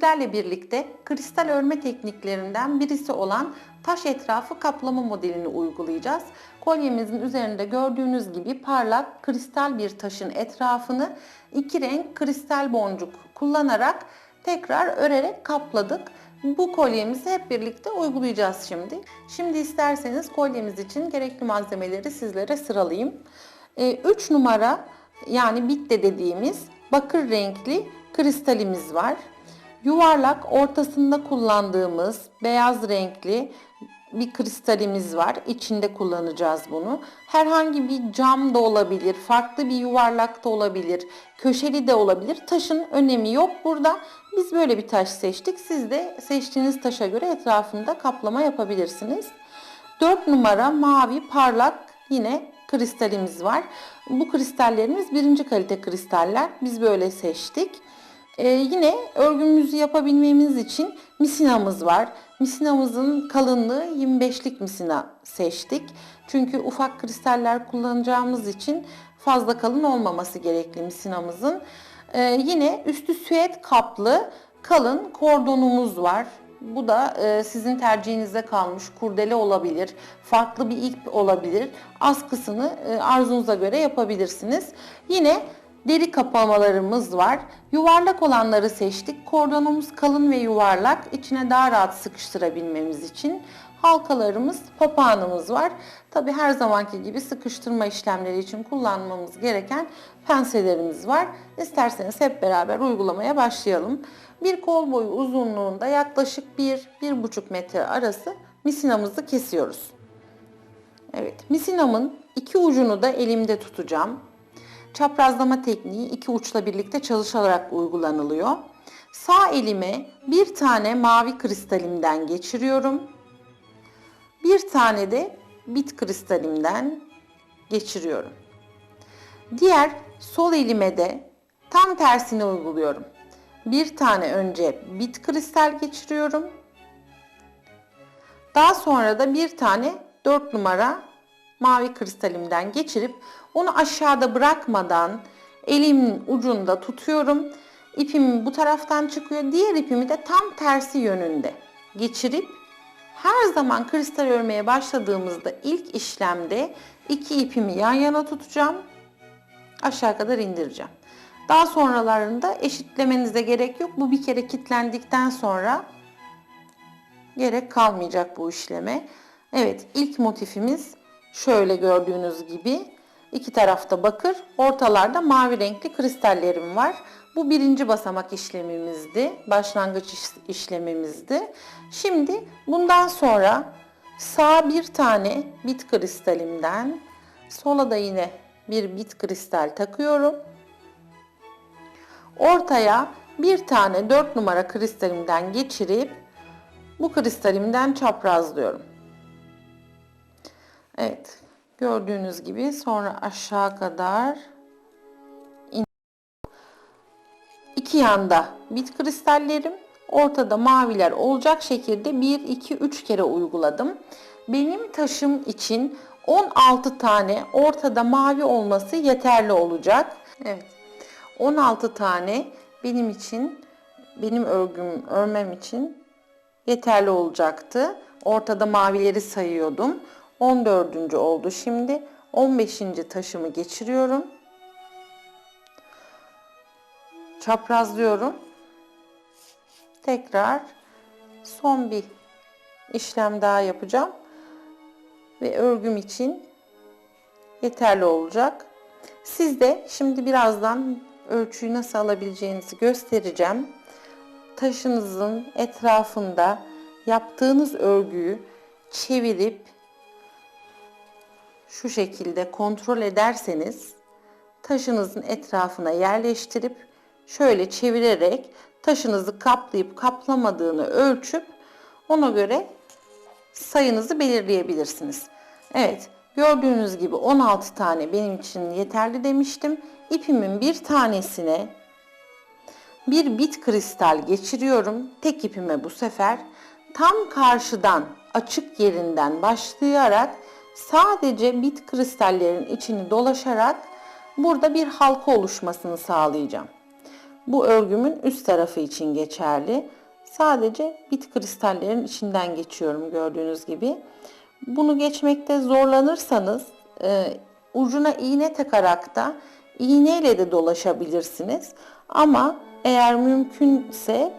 Sizlerle birlikte kristal örme tekniklerinden birisi olan taş etrafı kaplama modelini uygulayacağız. Kolyemizin üzerinde gördüğünüz gibi parlak kristal bir taşın etrafını iki renk kristal boncuk kullanarak tekrar örerek kapladık. Bu kolyemizi hep birlikte uygulayacağız şimdi. Şimdi isterseniz kolyemiz için gerekli malzemeleri sizlere sıralayayım. 3 numara yani bitte dediğimiz bakır renkli kristalimiz var. Yuvarlak ortasında kullandığımız beyaz renkli bir kristalimiz var. İçinde kullanacağız bunu. Herhangi bir cam da olabilir, farklı bir yuvarlak da olabilir, köşeli de olabilir. Taşın önemi yok burada. Biz böyle bir taş seçtik. Siz de seçtiğiniz taşa göre etrafında kaplama yapabilirsiniz. 4 numara mavi parlak yine kristalimiz var. Bu kristallerimiz birinci kalite kristaller. Biz böyle seçtik. Ee, yine örgümüzü yapabilmemiz için misinamız var. Misinamızın kalınlığı 25'lik misina seçtik. Çünkü ufak kristaller kullanacağımız için fazla kalın olmaması gerekli misinamızın. Ee, yine üstü süet kaplı kalın kordonumuz var. Bu da e, sizin tercihinize kalmış. Kurdele olabilir, farklı bir ip olabilir. Askısını e, arzunuza göre yapabilirsiniz. Yine deri kapamalarımız var. Yuvarlak olanları seçtik. Kordonumuz kalın ve yuvarlak. İçine daha rahat sıkıştırabilmemiz için. Halkalarımız, papağanımız var. Tabi her zamanki gibi sıkıştırma işlemleri için kullanmamız gereken penselerimiz var. İsterseniz hep beraber uygulamaya başlayalım. Bir kol boyu uzunluğunda yaklaşık 1-1,5 metre arası misinamızı kesiyoruz. Evet, misinamın iki ucunu da elimde tutacağım. Çaprazlama tekniği iki uçla birlikte çalışarak uygulanılıyor. Sağ elime bir tane mavi kristalimden geçiriyorum. Bir tane de bit kristalimden geçiriyorum. Diğer sol elime de tam tersini uyguluyorum. Bir tane önce bit kristal geçiriyorum. Daha sonra da bir tane 4 numara mavi kristalimden geçirip onu aşağıda bırakmadan elimin ucunda tutuyorum. İpim bu taraftan çıkıyor. Diğer ipimi de tam tersi yönünde geçirip her zaman kristal örmeye başladığımızda ilk işlemde iki ipimi yan yana tutacağım. Aşağı kadar indireceğim. Daha sonralarında eşitlemenize gerek yok. Bu bir kere kilitlendikten sonra gerek kalmayacak bu işleme. Evet ilk motifimiz şöyle gördüğünüz gibi iki tarafta bakır, ortalarda mavi renkli kristallerim var. Bu birinci basamak işlemimizdi. Başlangıç işlemimizdi. Şimdi bundan sonra sağ bir tane bit kristalimden sola da yine bir bit kristal takıyorum. Ortaya bir tane 4 numara kristalimden geçirip bu kristalimden çaprazlıyorum. Evet. Gördüğünüz gibi sonra aşağı kadar in. iki yanda bit kristallerim ortada maviler olacak şekilde 1 2 3 kere uyguladım. Benim taşım için 16 tane ortada mavi olması yeterli olacak. Evet. 16 tane benim için benim örgüm örmem için yeterli olacaktı. Ortada mavileri sayıyordum. 14. oldu şimdi. 15. taşımı geçiriyorum. Çaprazlıyorum. Tekrar son bir işlem daha yapacağım. Ve örgüm için yeterli olacak. Siz de şimdi birazdan ölçüyü nasıl alabileceğinizi göstereceğim. Taşınızın etrafında yaptığınız örgüyü çevirip şu şekilde kontrol ederseniz taşınızın etrafına yerleştirip şöyle çevirerek taşınızı kaplayıp kaplamadığını ölçüp ona göre sayınızı belirleyebilirsiniz. Evet gördüğünüz gibi 16 tane benim için yeterli demiştim. İpimin bir tanesine bir bit kristal geçiriyorum. Tek ipime bu sefer tam karşıdan açık yerinden başlayarak sadece bit kristallerin içini dolaşarak burada bir halka oluşmasını sağlayacağım. bu örgümün üst tarafı için geçerli. Sadece bit kristallerin içinden geçiyorum gördüğünüz gibi. Bunu geçmekte zorlanırsanız e, ucuna iğne takarak da iğneyle de dolaşabilirsiniz. Ama eğer mümkünse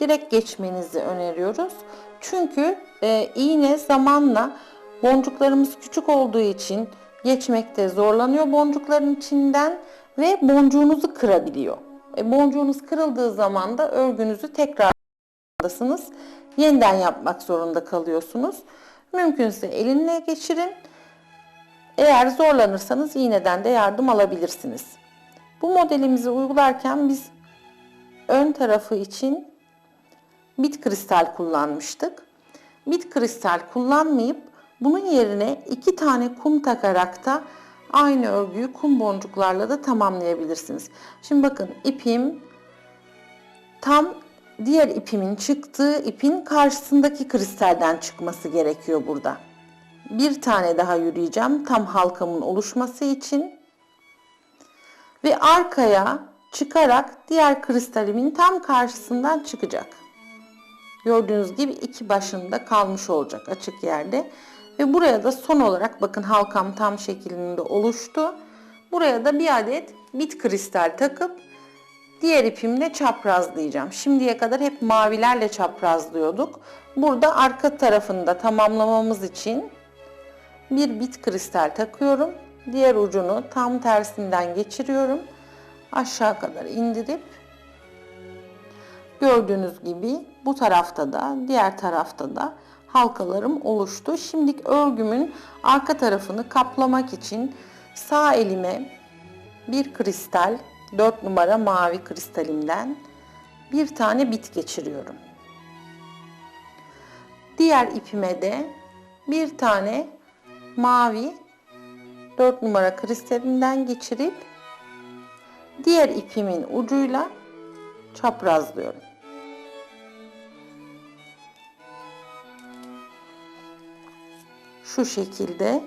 direkt geçmenizi öneriyoruz. Çünkü e, iğne zamanla boncuklarımız küçük olduğu için geçmekte zorlanıyor boncukların içinden ve boncuğunuzu kırabiliyor. E, boncuğunuz kırıldığı zaman da örgünüzü tekrar zorundasınız. Yeniden yapmak zorunda kalıyorsunuz. Mümkünse elinle geçirin. Eğer zorlanırsanız iğneden de yardım alabilirsiniz. Bu modelimizi uygularken biz ön tarafı için bit kristal kullanmıştık. Bit kristal kullanmayıp bunun yerine iki tane kum takarak da aynı örgüyü kum boncuklarla da tamamlayabilirsiniz. Şimdi bakın ipim tam diğer ipimin çıktığı ipin karşısındaki kristalden çıkması gerekiyor burada. Bir tane daha yürüyeceğim tam halkamın oluşması için. Ve arkaya çıkarak diğer kristalimin tam karşısından çıkacak. Gördüğünüz gibi iki başında kalmış olacak açık yerde. Ve buraya da son olarak bakın halkam tam şeklinde oluştu. Buraya da bir adet bit kristal takıp diğer ipimle çaprazlayacağım. Şimdiye kadar hep mavilerle çaprazlıyorduk. Burada arka tarafını da tamamlamamız için bir bit kristal takıyorum. Diğer ucunu tam tersinden geçiriyorum. Aşağı kadar indirip gördüğünüz gibi bu tarafta da diğer tarafta da halkalarım oluştu. Şimdi örgümün arka tarafını kaplamak için sağ elime bir kristal 4 numara mavi kristalimden bir tane bit geçiriyorum. Diğer ipime de bir tane mavi 4 numara kristalinden geçirip diğer ipimin ucuyla çaprazlıyorum. Şu şekilde.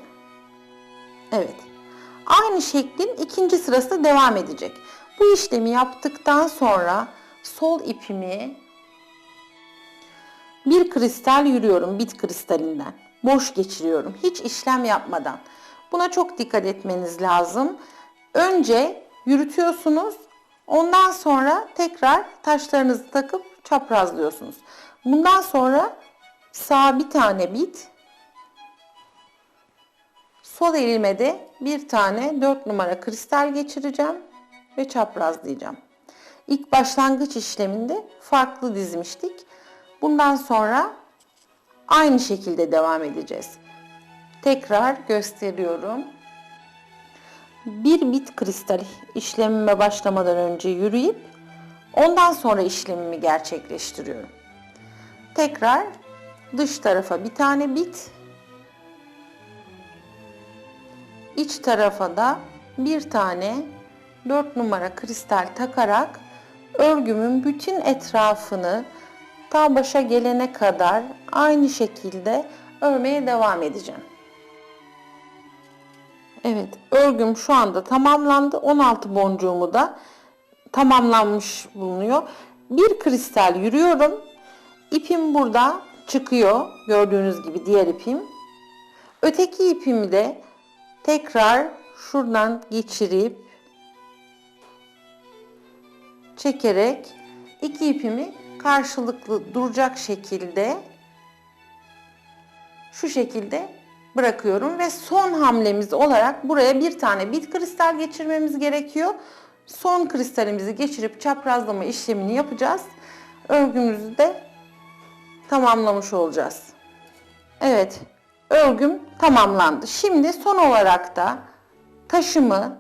Evet. Aynı şeklin ikinci sırası devam edecek. Bu işlemi yaptıktan sonra sol ipimi bir kristal yürüyorum bit kristalinden. Boş geçiriyorum. Hiç işlem yapmadan. Buna çok dikkat etmeniz lazım. Önce yürütüyorsunuz. Ondan sonra tekrar taşlarınızı takıp çaprazlıyorsunuz. Bundan sonra sağ bir tane bit, sol elime de bir tane 4 numara kristal geçireceğim ve çaprazlayacağım. İlk başlangıç işleminde farklı dizmiştik. Bundan sonra aynı şekilde devam edeceğiz. Tekrar gösteriyorum. Bir bit kristal işlemime başlamadan önce yürüyüp ondan sonra işlemimi gerçekleştiriyorum. Tekrar dış tarafa bir tane bit, iç tarafa da bir tane 4 numara kristal takarak örgümün bütün etrafını ta başa gelene kadar aynı şekilde örmeye devam edeceğim. Evet, örgüm şu anda tamamlandı. 16 boncuğumu da tamamlanmış bulunuyor. Bir kristal yürüyorum. İpim burada çıkıyor. Gördüğünüz gibi diğer ipim. Öteki ipimi de tekrar şuradan geçirip çekerek iki ipimi karşılıklı duracak şekilde şu şekilde bırakıyorum ve son hamlemiz olarak buraya bir tane bit kristal geçirmemiz gerekiyor. Son kristalimizi geçirip çaprazlama işlemini yapacağız. Örgümüzü de tamamlamış olacağız. Evet, örgüm tamamlandı. Şimdi son olarak da taşımı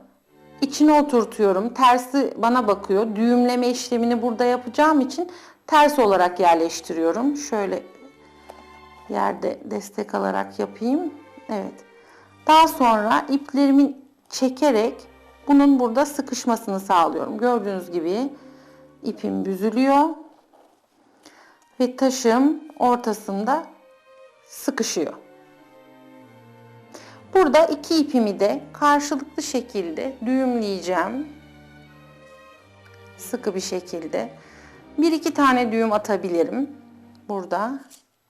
içine oturtuyorum. Tersi bana bakıyor. Düğümleme işlemini burada yapacağım için ters olarak yerleştiriyorum. Şöyle yerde destek alarak yapayım. Evet. Daha sonra iplerimi çekerek bunun burada sıkışmasını sağlıyorum. Gördüğünüz gibi ipim büzülüyor ve taşım ortasında sıkışıyor. Burada iki ipimi de karşılıklı şekilde düğümleyeceğim. sıkı bir şekilde. Bir iki tane düğüm atabilirim. Burada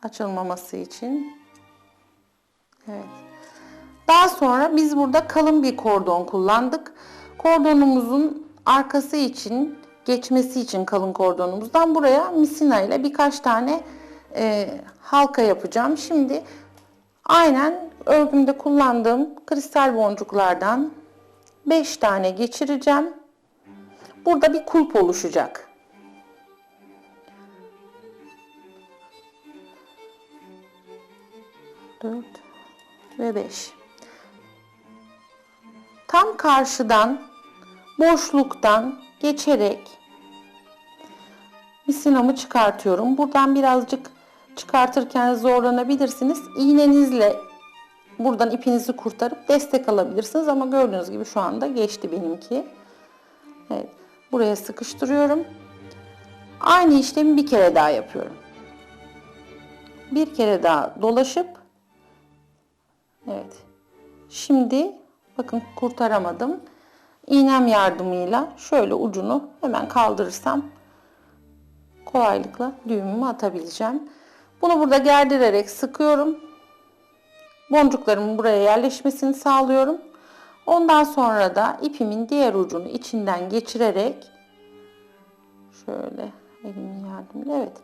açılmaması için. Evet. Daha sonra biz burada kalın bir kordon kullandık. Kordonumuzun arkası için, geçmesi için kalın kordonumuzdan buraya misina ile birkaç tane e, halka yapacağım. Şimdi aynen örgümde kullandığım kristal boncuklardan 5 tane geçireceğim. Burada bir kulp oluşacak. Dört ve beş. Tam karşıdan boşluktan geçerek misinamı çıkartıyorum. Buradan birazcık çıkartırken zorlanabilirsiniz. İğnenizle buradan ipinizi kurtarıp destek alabilirsiniz ama gördüğünüz gibi şu anda geçti benimki. Evet, buraya sıkıştırıyorum. Aynı işlemi bir kere daha yapıyorum. Bir kere daha dolaşıp Evet. Şimdi bakın kurtaramadım. İğnem yardımıyla şöyle ucunu hemen kaldırırsam kolaylıkla düğümümü atabileceğim. Bunu burada gerdirerek sıkıyorum. Boncuklarımın buraya yerleşmesini sağlıyorum. Ondan sonra da ipimin diğer ucunu içinden geçirerek şöyle elimin yardımıyla evet.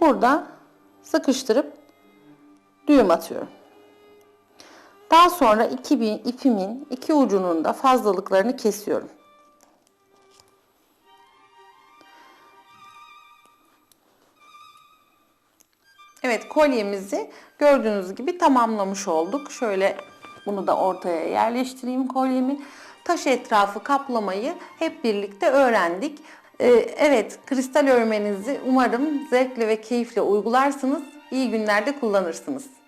Burada sıkıştırıp düğüm atıyorum. Daha sonra 2000 ipimin iki ucunun da fazlalıklarını kesiyorum. Evet kolyemizi gördüğünüz gibi tamamlamış olduk. Şöyle bunu da ortaya yerleştireyim kolyemi. Taş etrafı kaplamayı hep birlikte öğrendik. Ee, evet kristal örmenizi umarım zevkle ve keyifle uygularsınız. İyi günlerde kullanırsınız.